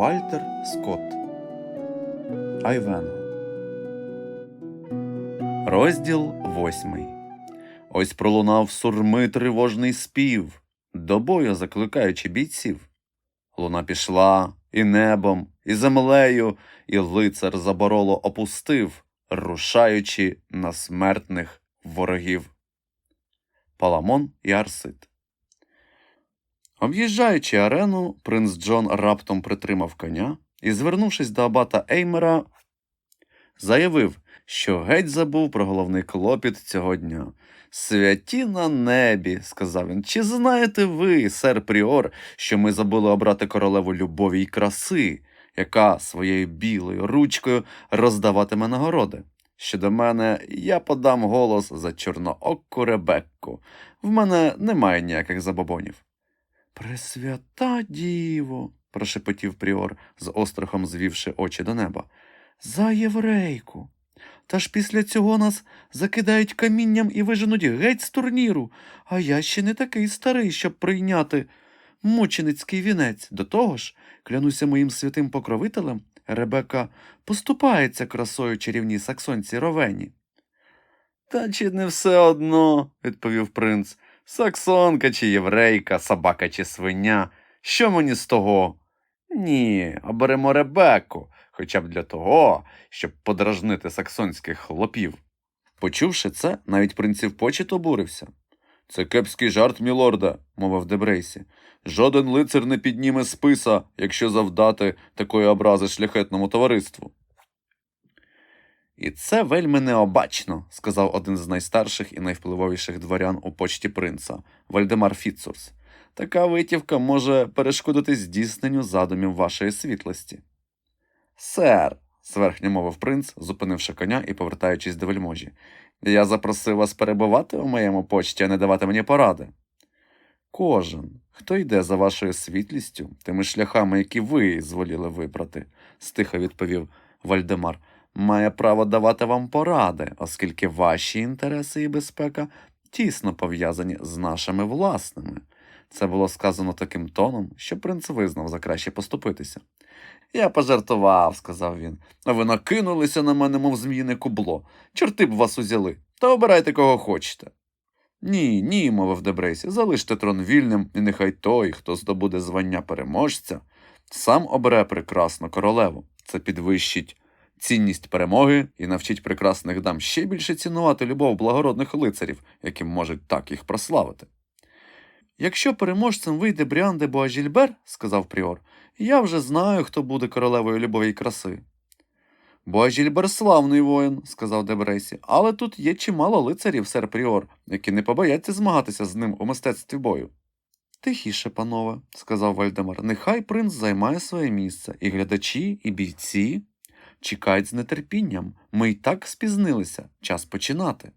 Вальтер Скотт Айвенго Розділ восьмий. Ось пролунав сурми тривожний спів, до бою закликаючи бійців. Луна пішла і небом, і землею, і лицар забороло опустив, рушаючи на смертних ворогів. Паламон і Арсит. Об'їжджаючи арену, принц Джон раптом притримав коня і, звернувшись до абата Еймера, заявив, що геть забув про головний клопіт цього дня. Святі на небі, сказав він. Чи знаєте ви, сер Пріор, що ми забули обрати королеву любові й краси, яка своєю білою ручкою роздаватиме нагороди? Щодо мене, я подам голос за чорнооку Ребекку. В мене немає ніяких забобонів. Пресвята діво, прошепотів Пріор, з острахом звівши очі до неба. За єврейку. Та ж після цього нас закидають камінням і виженуть геть з турніру, а я ще не такий старий, щоб прийняти мученицький вінець. До того ж, клянуся моїм святим покровителем, Ребека поступається красою чарівній саксонці Ровені. Та чи не все одно, відповів принц. Саксонка чи єврейка, собака чи свиня. Що мені з того? Ні, оберемо Ребекку, хоча б для того, щоб подражнити саксонських хлопів. Почувши це, навіть принців почет обурився. Це кепський жарт, мілорда, мовив Дебрейсі. Жоден лицар не підніме списа, якщо завдати такої образи шляхетному товариству. І це вельми необачно, сказав один з найстарших і найвпливовіших дворян у почті принца Вальдемар Фіцурс. Така витівка може перешкодити здійсненню задумів вашої світлості. Сер, зверхньо мовив принц, зупинивши коня і повертаючись до вельможі. Я запросив вас перебувати у моєму почті, а не давати мені поради. Кожен, хто йде за вашою світлістю, тими шляхами, які ви зволіли вибрати, стихо відповів Вальдемар, має право давати вам поради, оскільки ваші інтереси і безпека тісно пов'язані з нашими власними. Це було сказано таким тоном, що принц визнав за краще поступитися. Я пожартував, сказав він, а ви накинулися на мене, мов зміїне кубло. Чорти б вас узяли, та обирайте кого хочете. Ні, ні, мовив Дебрейсі, залиште трон вільним, і нехай той, хто здобуде звання переможця, сам обере прекрасну королеву. Це підвищить цінність перемоги і навчить прекрасних дам ще більше цінувати любов благородних лицарів, які можуть так їх прославити. Якщо переможцем вийде Бріан де Буажільбер, сказав Пріор, я вже знаю, хто буде королевою любові й краси. Буажільбер славний воїн, сказав Дебрейсі, але тут є чимало лицарів, сер Пріор, які не побояться змагатися з ним у мистецтві бою. Тихіше, панове, сказав Вальдемар, нехай принц займає своє місце, і глядачі, і бійці чекають з нетерпінням. Ми й так спізнилися, час починати.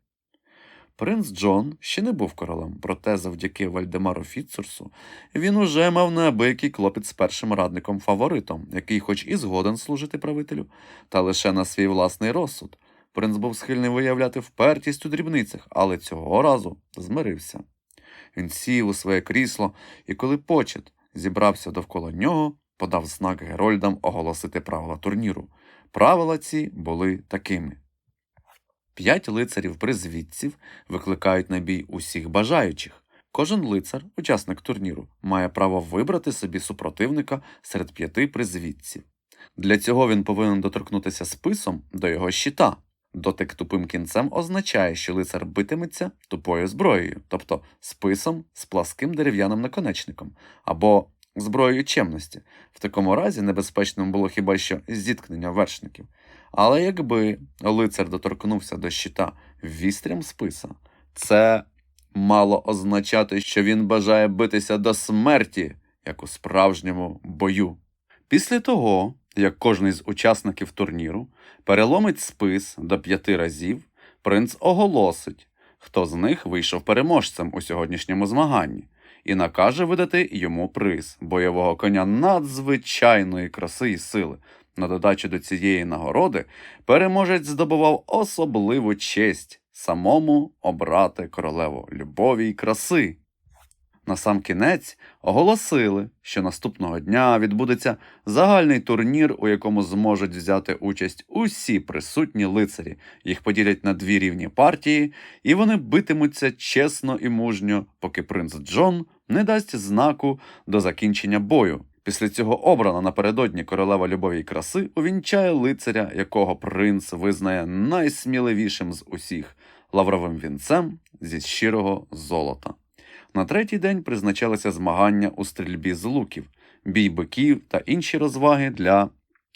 Принц Джон ще не був королем, проте завдяки Вальдемару Фіцурсу він уже мав неабиякий клопіт з першим радником фаворитом, який, хоч і згоден служити правителю, та лише на свій власний розсуд. Принц був схильний виявляти впертість у дрібницях, але цього разу змирився. Він сів у своє крісло, і коли почет зібрався довкола нього, подав знак Герольдам оголосити правила турніру. Правила ці були такими. П'ять лицарів призвідців викликають на бій усіх бажаючих. Кожен лицар, учасник турніру, має право вибрати собі супротивника серед п'яти призвідців. Для цього він повинен доторкнутися списом до його щита. Дотик тупим кінцем означає, що лицар битиметься тупою зброєю, тобто списом з пласким дерев'яним наконечником, або зброєю чемності. В такому разі небезпечним було хіба що зіткнення вершників. Але якби лицар доторкнувся до щита вістрям списа, це мало означати, що він бажає битися до смерті, як у справжньому бою. Після того, як кожний з учасників турніру переломить спис до п'яти разів, принц оголосить, хто з них вийшов переможцем у сьогоднішньому змаганні, і накаже видати йому приз бойового коня надзвичайної краси і сили. На додачу до цієї нагороди переможець здобував особливу честь самому обрати королеву любові й краси. Насамкінець оголосили, що наступного дня відбудеться загальний турнір, у якому зможуть взяти участь усі присутні лицарі. Їх поділять на дві рівні партії, і вони битимуться чесно і мужньо, поки принц Джон не дасть знаку до закінчення бою. Після цього обрана напередодні королева любові й краси увінчає лицаря, якого принц визнає найсміливішим з усіх лавровим вінцем зі щирого золота. На третій день призначалися змагання у стрільбі з луків, бій биків та інші розваги для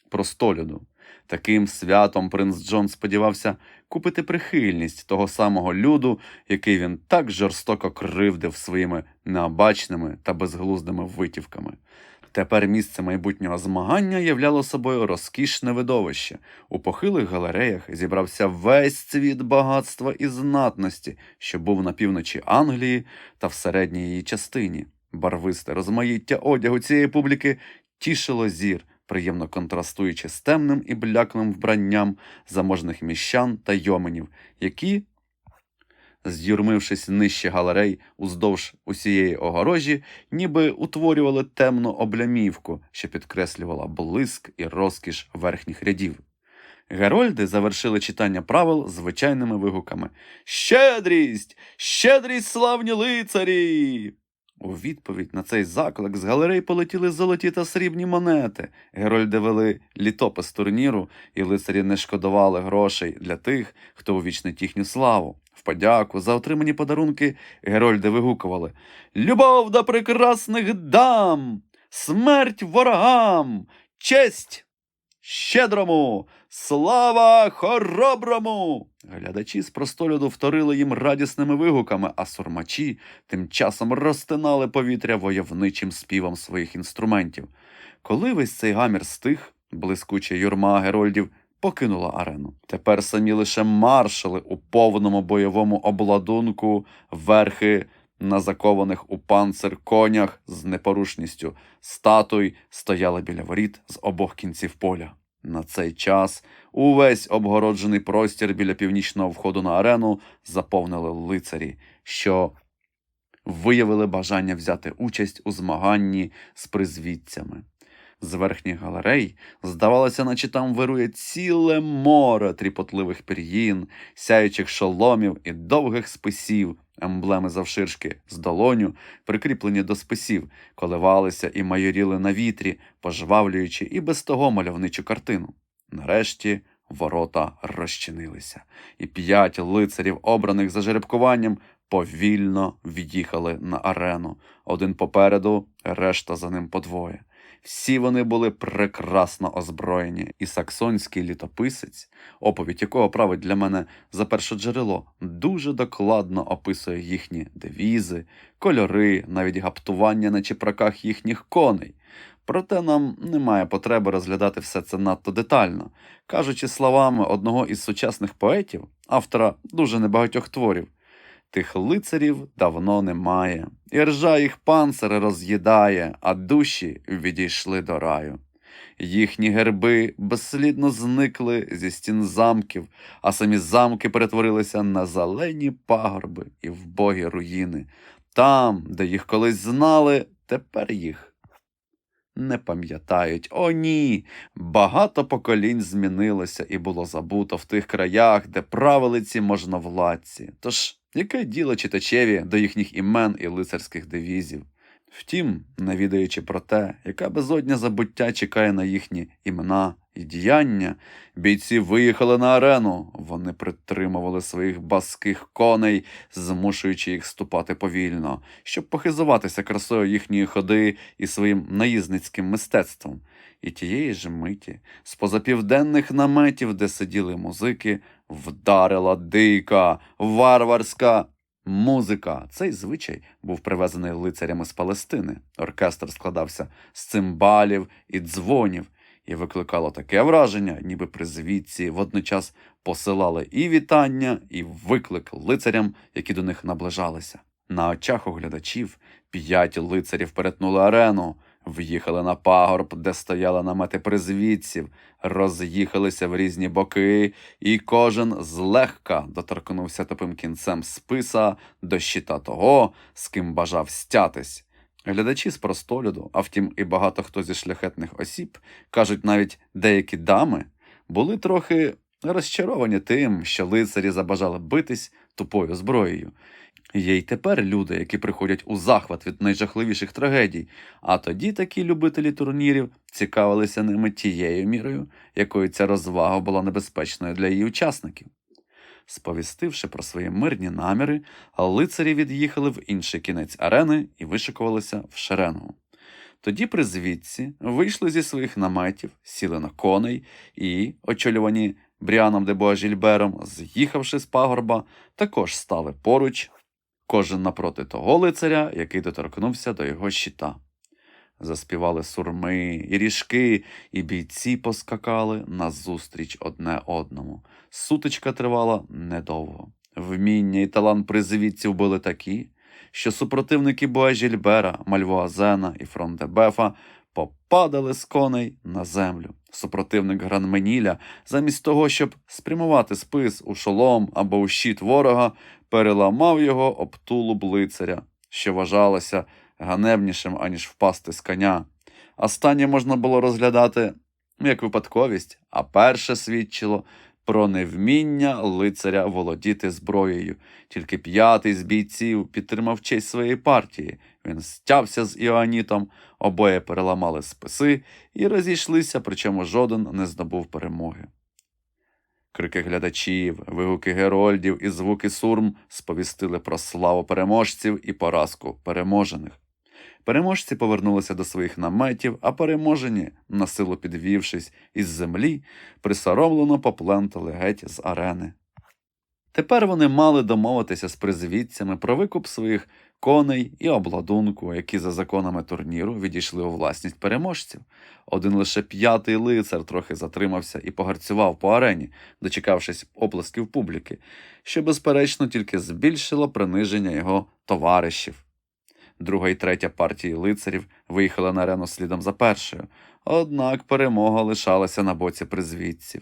простолюду. Таким святом принц Джон сподівався купити прихильність того самого люду, який він так жорстоко кривдив своїми необачними та безглуздими витівками. Тепер місце майбутнього змагання являло собою розкішне видовище. У похилих галереях зібрався весь цвіт багатства і знатності, що був на півночі Англії та в середній її частині. Барвисте розмаїття одягу цієї публіки тішило зір, приємно контрастуючи з темним і бляклим вбранням заможних міщан та йоменів, які, з'юрмившись нижче галерей уздовж усієї огорожі, ніби утворювали темну облямівку, що підкреслювала блиск і розкіш верхніх рядів. Герольди завершили читання правил звичайними вигуками Щедрість! Щедрість, славні лицарі! У відповідь на цей заклик з галерей полетіли золоті та срібні монети. Герольди вели літопис турніру, і лицарі не шкодували грошей для тих, хто увічнить їхню славу. В подяку за отримані подарунки Герольди вигукували Любов до прекрасних дам! Смерть ворогам! Честь! Щедрому! Слава хороброму! Глядачі з простолюду вторили їм радісними вигуками, а сурмачі тим часом розтинали повітря войовничим співом своїх інструментів. Коли весь цей гамір стих, блискуча юрма герольдів покинула арену. Тепер самі лише маршали у повному бойовому обладунку, верхи на закованих у панцир конях з непорушністю статуй стояли біля воріт з обох кінців поля. На цей час увесь обгороджений простір біля північного входу на арену заповнили лицарі, що виявили бажання взяти участь у змаганні з призвідцями. З верхніх галерей здавалося, наче там вирує ціле море тріпотливих пір'їн, сяючих шоломів і довгих списів, емблеми завширшки з долоню, прикріплені до списів, коливалися і майоріли на вітрі, пожвавлюючи і без того мальовничу картину. Нарешті ворота розчинилися, і п'ять лицарів, обраних за жеребкуванням, повільно від'їхали на арену. Один попереду, решта за ним подвоє. Всі вони були прекрасно озброєні, і саксонський літописець, оповідь якого править для мене за перше джерело, дуже докладно описує їхні девізи, кольори, навіть гаптування на чепраках їхніх коней. Проте нам немає потреби розглядати все це надто детально. Кажучи словами одного із сучасних поетів, автора дуже небагатьох творів, Тих лицарів давно немає, і ржа їх панцир роз'їдає, а душі відійшли до раю. Їхні герби безслідно зникли зі стін замків, а самі замки перетворилися на зелені пагорби і вбогі руїни. Там, де їх колись знали, тепер їх не пам'ятають. О, ні! Багато поколінь змінилося і було забуто в тих краях, де правили ці можновладці. Тож, яке діло читачеві до їхніх імен і лицарських девізів? Втім, не відаючи про те, яка безодня забуття чекає на їхні імена і діяння, бійці виїхали на арену. Вони притримували своїх баских коней, змушуючи їх ступати повільно, щоб похизуватися красою їхньої ходи і своїм наїзницьким мистецтвом. І тієї ж миті, з позапівденних наметів, де сиділи музики, вдарила дика, варварська музика. Цей звичай був привезений лицарями з Палестини. Оркестр складався з цимбалів і дзвонів, і викликало таке враження, ніби призвідці водночас посилали і вітання, і виклик лицарям, які до них наближалися. На очах у глядачів п'ять лицарів перетнули арену. В'їхали на пагорб, де стояли намети призвідців, роз'їхалися в різні боки, і кожен злегка доторкнувся тупим кінцем списа до щита того, з ким бажав стятись. Глядачі з простолюду, а втім, і багато хто зі шляхетних осіб, кажуть навіть деякі дами, були трохи розчаровані тим, що лицарі забажали битись тупою зброєю. Є й тепер люди, які приходять у захват від найжахливіших трагедій, а тоді такі любителі турнірів цікавилися ними тією мірою, якою ця розвага була небезпечною для її учасників. Сповістивши про свої мирні наміри, лицарі від'їхали в інший кінець арени і вишикувалися в шеренгу. Тоді призвідці вийшли зі своїх наметів, сіли на коней і, очолювані Бріаном де Боажільбером, з'їхавши з пагорба, також стали поруч, кожен напроти того лицаря, який доторкнувся до його щита. Заспівали сурми і ріжки, і бійці поскакали назустріч одне одному. Сутичка тривала недовго. Вміння і талант призвідців були такі, що супротивники Боажільбера, Мальвуазена і Фронтебефа попадали з коней на землю. Супротивник Гранменіля, замість того, щоб спрямувати спис у шолом або у щит ворога, переламав його об тулуб лицаря, що вважалося ганебнішим, аніж впасти з коня. Останнє можна було розглядати як випадковість, а перше свідчило про невміння лицаря володіти зброєю. Тільки п'ятий з бійців підтримав честь своєї партії. Він стявся з Іоанітом, обоє переламали списи і розійшлися, причому жоден не здобув перемоги. Крики глядачів, вигуки герольдів і звуки сурм сповістили про славу переможців і поразку переможених. Переможці повернулися до своїх наметів, а переможені, насилу підвівшись із землі, присоромлено поплентали геть з арени. Тепер вони мали домовитися з призвідцями про викуп своїх коней і обладунку, які за законами турніру відійшли у власність переможців. Один лише п'ятий лицар трохи затримався і погарцював по арені, дочекавшись оплесків публіки, що, безперечно, тільки збільшило приниження його товаришів. Друга і третя партії лицарів виїхали на арену слідом за першою, однак перемога лишалася на боці призвідців.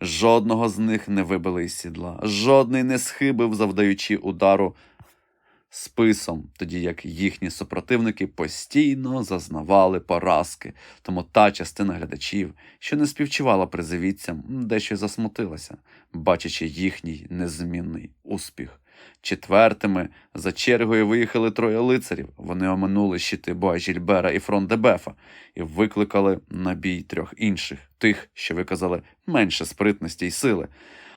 Жодного з них не вибили із сідла, жодний не схибив, завдаючи удару списом, тоді як їхні супротивники постійно зазнавали поразки, тому та частина глядачів, що не співчувала призовітцям, дещо засмутилася, бачачи їхній незмінний успіх. Четвертими за чергою виїхали троє лицарів. Вони оминули щити Боажільбера і фронт Дебефа і викликали на бій трьох інших, тих, що виказали менше спритності й сили.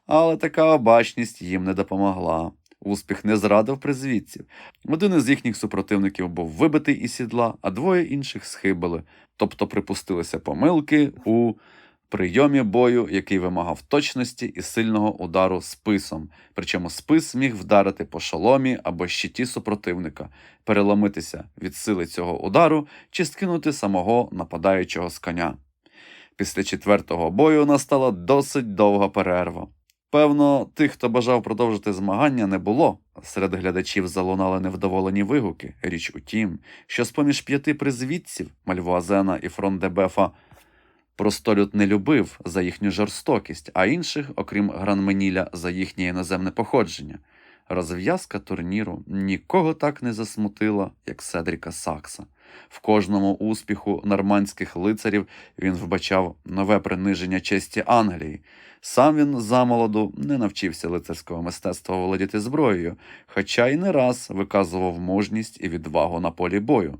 Але така обачність їм не допомогла. Успіх не зрадив призвідців. Один із їхніх супротивників був вибитий із сідла, а двоє інших схибили, тобто припустилися помилки у прийомі бою, який вимагав точності і сильного удару списом. Причому спис міг вдарити по шоломі або щиті супротивника, переломитися від сили цього удару чи скинути самого нападаючого з коня. Після четвертого бою настала досить довга перерва. Певно, тих, хто бажав продовжити змагання, не було. Серед глядачів залунали невдоволені вигуки. Річ у тім, що з-поміж п'яти призвідців Мальвуазена і Фрондебефа Простолюд не любив за їхню жорстокість, а інших, окрім Гранменіля, за їхнє іноземне походження. Розв'язка турніру нікого так не засмутила, як Седріка Сакса. В кожному успіху нормандських лицарів він вбачав нове приниження честі Англії. Сам він замолоду не навчився лицарського мистецтва володіти зброєю, хоча й не раз виказував мужність і відвагу на полі бою.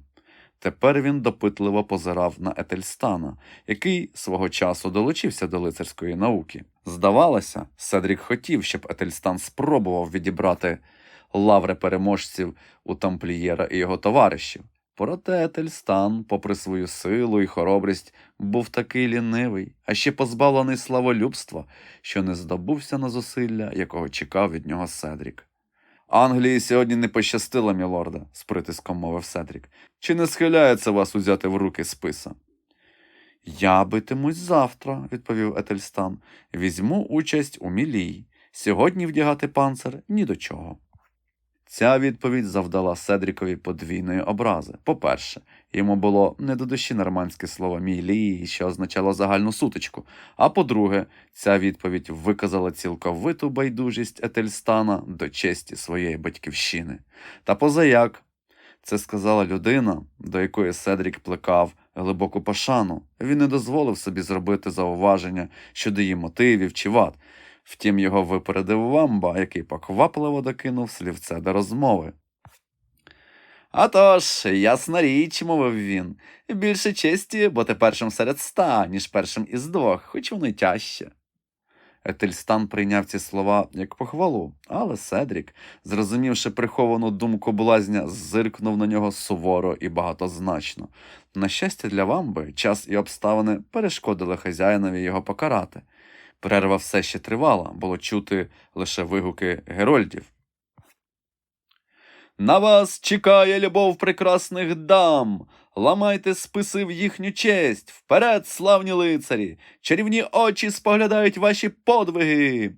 Тепер він допитливо позирав на Етельстана, який свого часу долучився до лицарської науки. Здавалося, Седрік хотів, щоб Етельстан спробував відібрати лаври переможців у тамплієра і його товаришів. Проте Етельстан, попри свою силу і хоробрість, був такий лінивий, а ще позбавлений славолюбства, що не здобувся на зусилля, якого чекав від нього Седрік. Англії сьогодні не пощастило, мілорда, з притиском мовив Седрік. Чи не схиляється вас узяти в руки списа? Я битимусь завтра, відповів Етельстан. Візьму участь у мілій. Сьогодні вдягати панцир ні до чого. Ця відповідь завдала Седрікові подвійної образи. По-перше, йому було не до душі нормандське слово мілі, що означало загальну сутичку. А по-друге, ця відповідь виказала цілковиту байдужість Етельстана до честі своєї батьківщини. Та позаяк, це сказала людина, до якої Седрік плекав глибоку пошану. Він не дозволив собі зробити зауваження щодо її мотивів чи вад. Втім, його випередив вамба, який поквапливо докинув слівце до розмови. «А тож, ясна річ, мовив він, більше честі бути першим серед ста, ніж першим із двох, хоч воно й тяжче. Етельстан прийняв ці слова як похвалу, але Седрік, зрозумівши приховану думку блазня, зиркнув на нього суворо і багатозначно. На щастя для вамби, час і обставини перешкодили хазяїнові його покарати. Перерва все ще тривала, було чути лише вигуки герольдів. На вас чекає любов прекрасних дам. Ламайте списи в їхню честь. Вперед, славні лицарі! Чарівні очі споглядають ваші подвиги.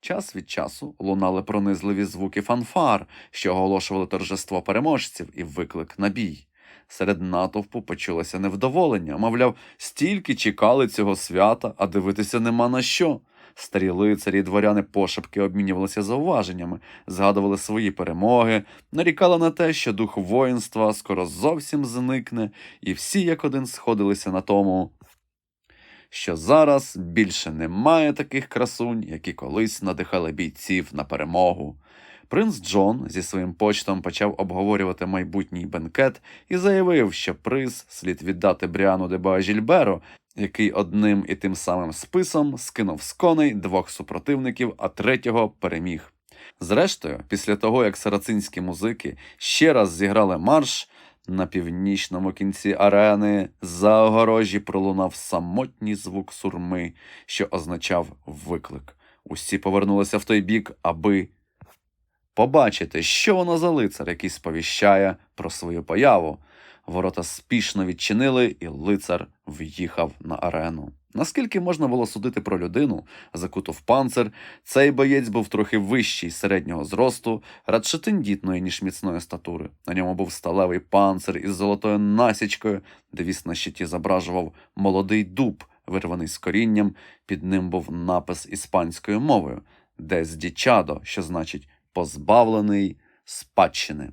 Час від часу лунали пронизливі звуки фанфар, що оголошували торжество переможців і виклик на бій. Серед натовпу почулося невдоволення, мовляв, стільки чекали цього свята, а дивитися нема на що. Старі лицарі і дворяни пошепки обмінювалися зауваженнями, згадували свої перемоги, нарікали на те, що дух воїнства скоро зовсім зникне, і всі як один сходилися на тому, що зараз більше немає таких красунь, які колись надихали бійців на перемогу. Принц Джон зі своїм почтом почав обговорювати майбутній бенкет і заявив, що приз слід віддати Бріану де Боажільберу, який одним і тим самим списом скинув з коней двох супротивників, а третього переміг. Зрештою, після того, як сарацинські музики ще раз зіграли марш, на північному кінці арени за огорожі пролунав самотній звук сурми, що означав виклик. Усі повернулися в той бік, аби побачити, що воно за лицар, який сповіщає про свою появу. Ворота спішно відчинили, і лицар в'їхав на арену. Наскільки можна було судити про людину, закуту в панцир, цей боєць був трохи вищий середнього зросту, радше тендітної, ніж міцної статури. На ньому був сталевий панцир із золотою насічкою, девіс на щиті зображував молодий дуб, вирваний з корінням, під ним був напис іспанською мовою, «Дес дічадо», що значить позбавлений спадщини.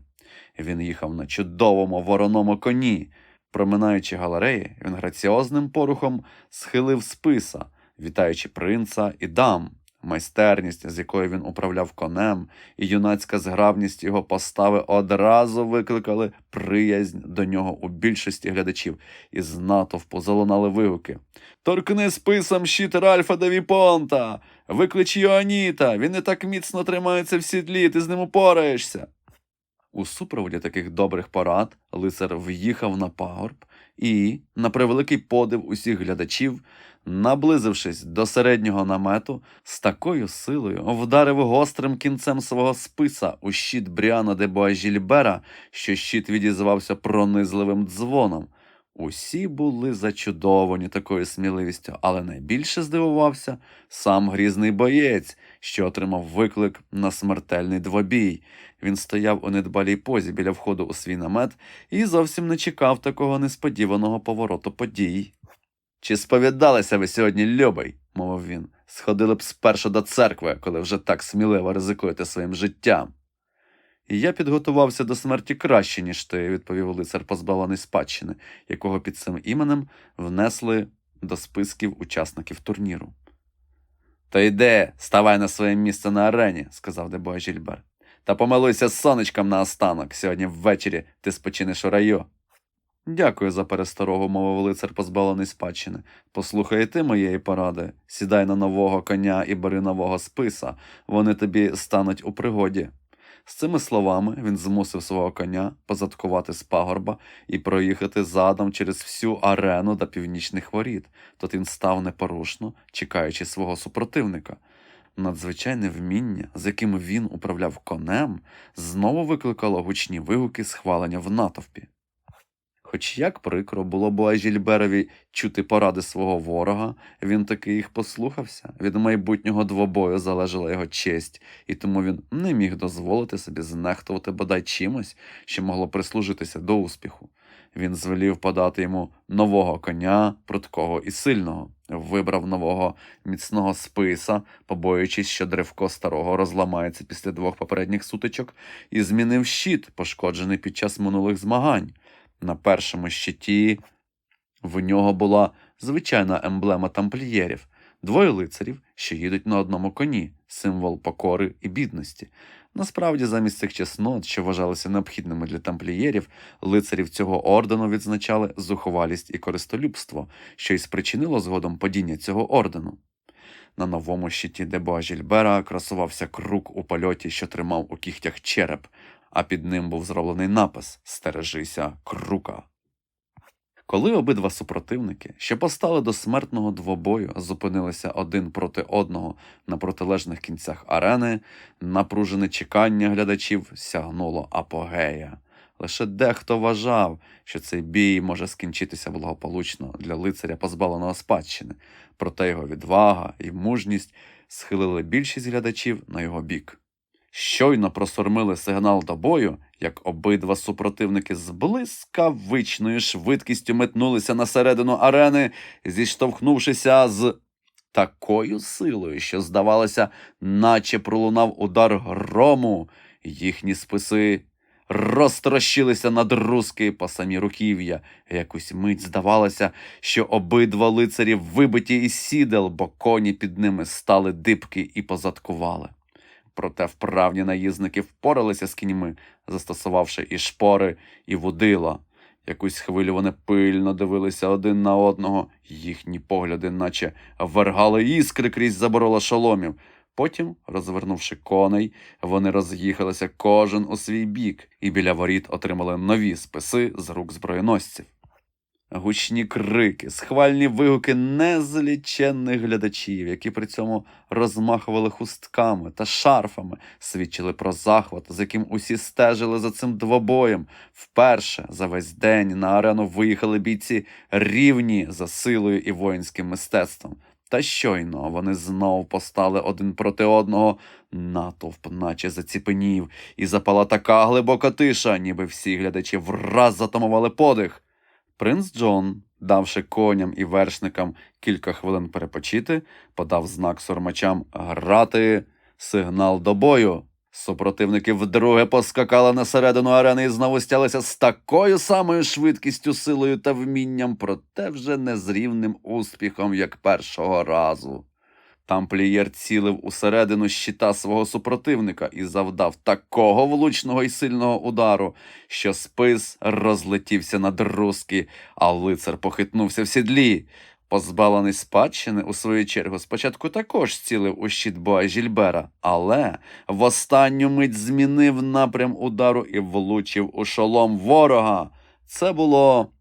Він їхав на чудовому вороному коні. Проминаючи галереї, він граціозним порухом схилив списа, вітаючи принца і дам. Майстерність, з якою він управляв конем, і юнацька зграбність його постави одразу викликали приязнь до нього у більшості глядачів, і з натовпу залунали вигуки. Торкни списом щит Ральфа де Віпонта! Виклич Йоаніта! Він не так міцно тримається в сідлі, ти з ним упораєшся. У супроводі таких добрих порад лицар в'їхав на пагорб і, на превеликий подив усіх глядачів, наблизившись до середнього намету, з такою силою вдарив гострим кінцем свого списа у щит Бріана де Боажільбера, що щит відізвався пронизливим дзвоном. Усі були зачудовані такою сміливістю, але найбільше здивувався сам грізний боєць, що отримав виклик на смертельний двобій. Він стояв у недбалій позі біля входу у свій намет і зовсім не чекав такого несподіваного повороту подій. Чи сповідалися ви сьогодні, любий? мовив він. Сходили б спершу до церкви, коли вже так сміливо ризикуєте своїм життям. І я підготувався до смерті краще, ніж ти, відповів лицар позбавлений спадщини, якого під цим іменем внесли до списків учасників турніру. То йди, ставай на своє місце на арені, сказав Дебоя Жільбер. Та помилуйся з сонечком на останок. Сьогодні ввечері ти спочинеш у раю. Дякую за пересторогу, мовив лицар позбавлений спадщини. Послухай ти моєї поради. Сідай на нового коня і бери нового списа. Вони тобі стануть у пригоді. З цими словами він змусив свого коня позадкувати з пагорба і проїхати задом через всю арену до північних воріт. Тут він став непорушно, чекаючи свого супротивника. Надзвичайне вміння, з яким він управляв конем, знову викликало гучні вигуки схвалення в натовпі. Хоч як прикро було Буажільберові чути поради свого ворога, він таки їх послухався. Від майбутнього двобою залежала його честь, і тому він не міг дозволити собі знехтувати бодай чимось, що могло прислужитися до успіху. Він звелів подати йому нового коня, пруткого і сильного, вибрав нового міцного списа, побоюючись, що древко старого розламається після двох попередніх сутичок, і змінив щит, пошкоджений під час минулих змагань. На першому щиті в нього була звичайна емблема тамплієрів, двоє лицарів, що їдуть на одному коні, символ покори і бідності. Насправді, замість цих чеснот, що вважалися необхідними для тамплієрів, лицарів цього ордену відзначали зухвалість і користолюбство, що й спричинило згодом падіння цього ордену. На новому щиті Дебоа Жільбера красувався круг у польоті, що тримав у кігтях череп, а під ним був зроблений напис Стережися крука. Коли обидва супротивники, що постали до смертного двобою, зупинилися один проти одного на протилежних кінцях арени, напружене чекання глядачів сягнуло апогея. Лише дехто вважав, що цей бій може скінчитися благополучно для лицаря позбавленого спадщини, проте його відвага і мужність схилили більшість глядачів на його бік. Щойно просормили сигнал до бою, як обидва супротивники з блискавичною швидкістю метнулися на середину арени, зіштовхнувшися з такою силою, що, здавалося, наче пролунав удар грому. Їхні списи розтрощилися на друзки по самі руків'я. Якусь мить здавалося, що обидва лицарі вибиті із сідел, бо коні під ними стали дибки і позадкували. Проте вправні наїзники впоралися з кіньми, застосувавши і шпори, і вудила. Якусь хвилю вони пильно дивилися один на одного, їхні погляди, наче вергали іскри крізь заборола шоломів. Потім, розвернувши коней, вони роз'їхалися кожен у свій бік, і біля воріт отримали нові списи з рук зброєносців. Гучні крики, схвальні вигуки незліченних глядачів, які при цьому розмахували хустками та шарфами, свідчили про захват, з яким усі стежили за цим двобоєм. Вперше за весь день на арену виїхали бійці рівні за силою і воїнським мистецтвом. Та щойно вони знов постали один проти одного, натовп, наче заціпенів, і запала така глибока тиша, ніби всі глядачі враз затамували подих. Принц Джон, давши коням і вершникам кілька хвилин перепочити, подав знак сурмачам грати сигнал до бою. Супротивники вдруге поскакали на середину арени і знову стялися з такою самою швидкістю, силою та вмінням, проте вже не з рівним успіхом, як першого разу. Тамплієр цілив усередину щита свого супротивника і завдав такого влучного і сильного удару, що спис розлетівся на друзки, а лицар похитнувся в сідлі. Позбавлений спадщини, у свою чергу, спочатку також цілив у щит Боа Жільбера, але в останню мить змінив напрям удару і влучив у шолом ворога. Це було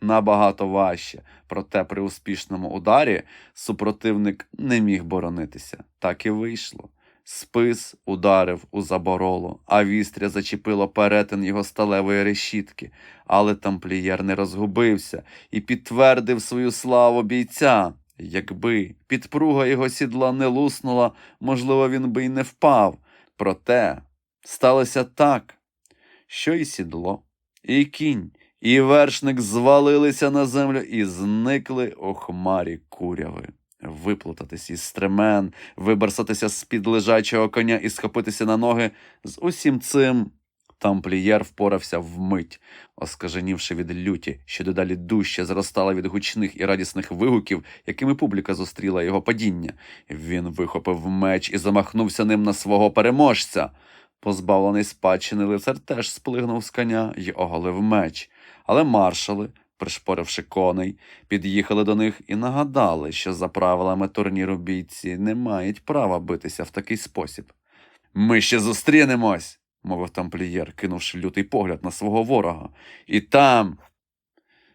набагато важче, проте при успішному ударі супротивник не міг боронитися. Так і вийшло. Спис ударив у заборолу, а вістря зачепило перетин його сталевої решітки, але тамплієр не розгубився і підтвердив свою славу бійця. Якби підпруга його сідла не луснула, можливо, він би й не впав. Проте сталося так, що і сідло, і кінь, і вершник звалилися на землю і зникли у хмарі куряви. Виплутатись із стремен, вибарсатися з-під лежачого коня і схопитися на ноги. З усім цим тамплієр впорався вмить, оскаженівши від люті, що дедалі дужче зростала від гучних і радісних вигуків, якими публіка зустріла його падіння. Він вихопив меч і замахнувся ним на свого переможця. Позбавлений спадщини лицар теж сплигнув з коня й оголив меч. Але маршали, пришпоривши коней, під'їхали до них і нагадали, що за правилами турніру бійці не мають права битися в такий спосіб. Ми ще зустрінемось, мовив тамплієр, кинувши лютий погляд на свого ворога. І там,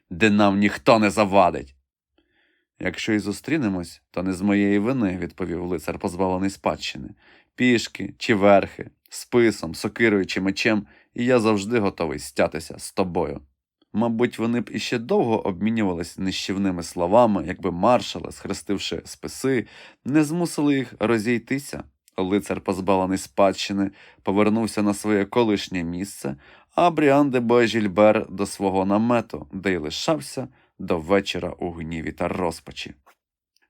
де нам ніхто не завадить. Якщо й зустрінемось, то не з моєї вини, відповів лицар, позбавлений спадщини. Пішки чи верхи, списом, сокирою чи мечем, і я завжди готовий стятися з тобою. Мабуть, вони б іще довго обмінювались нищівними словами, якби маршали, схрестивши списи, не змусили їх розійтися. Лицар, позбавлений спадщини, повернувся на своє колишнє місце, а Бріан де Божільбер до свого намету, де й лишався до вечора у гніві та розпачі.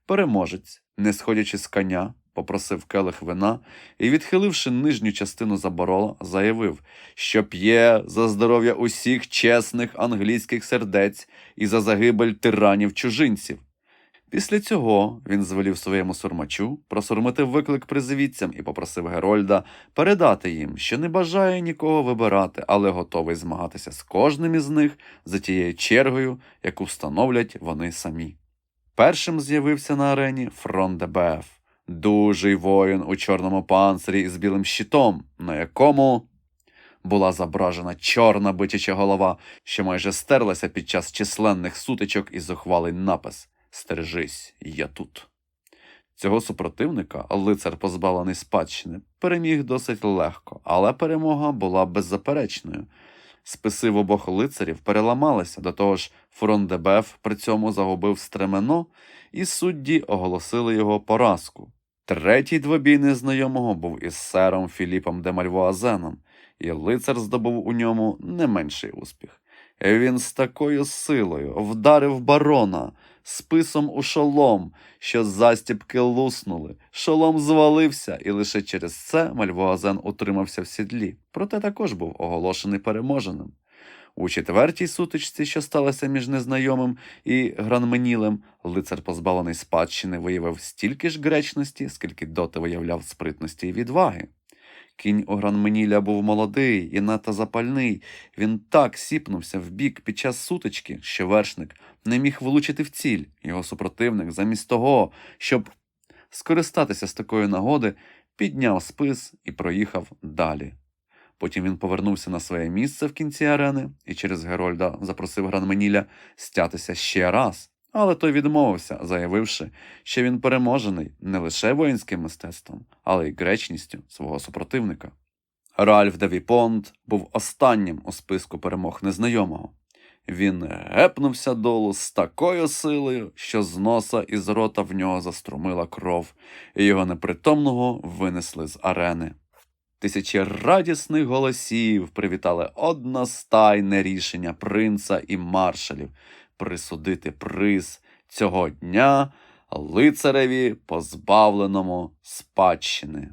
Переможець, не сходячи з коня, попросив келих вина і, відхиливши нижню частину заборола, заявив, що п'є за здоров'я усіх чесних англійських сердець і за загибель тиранів чужинців. Після цього він звелів своєму сурмачу просурмити виклик призвідцям і попросив Герольда передати їм, що не бажає нікого вибирати, але готовий змагатися з кожним із них за тією чергою, яку встановлять вони самі. Першим з'явився на арені фрон де Беф, дужий воїн у чорному панцирі із білим щитом, на якому була зображена чорна бичача голова, що майже стерлася під час численних сутичок і зухвалий напис Стережись, я тут. Цього супротивника, лицар позбавлений спадщини, переміг досить легко, але перемога була беззаперечною. Списи в обох лицарів переламалися, до того ж Фрондебеф при цьому загубив стремено, і судді оголосили його поразку. Третій двобій незнайомого був із сером Філіпом де Мальвуазеном, і лицар здобув у ньому не менший успіх. Він з такою силою вдарив барона списом у шолом, що застібки луснули. Шолом звалився, і лише через це Мальвуазен утримався в сідлі, проте також був оголошений переможеним. У четвертій сутичці, що сталося між незнайомим і гранменілем, лицар позбавлений спадщини виявив стільки ж гречності, скільки доти виявляв спритності і відваги. Кінь у гранменіля був молодий і надто запальний. Він так сіпнувся в бік під час сутички, що вершник не міг влучити в ціль. Його супротивник, замість того, щоб скористатися з такої нагоди, підняв спис і проїхав далі. Потім він повернувся на своє місце в кінці арени і через Герольда запросив Гранменіля стятися ще раз. Але той відмовився, заявивши, що він переможений не лише воїнським мистецтвом, але й гречністю свого супротивника. Ральф де Віпонт був останнім у списку перемог незнайомого. Він гепнувся долу з такою силою, що з носа і з рота в нього заструмила кров, і його непритомного винесли з арени. Тисячі радісних голосів привітали одностайне рішення принца і маршалів присудити приз цього дня лицареві, позбавленому спадщини.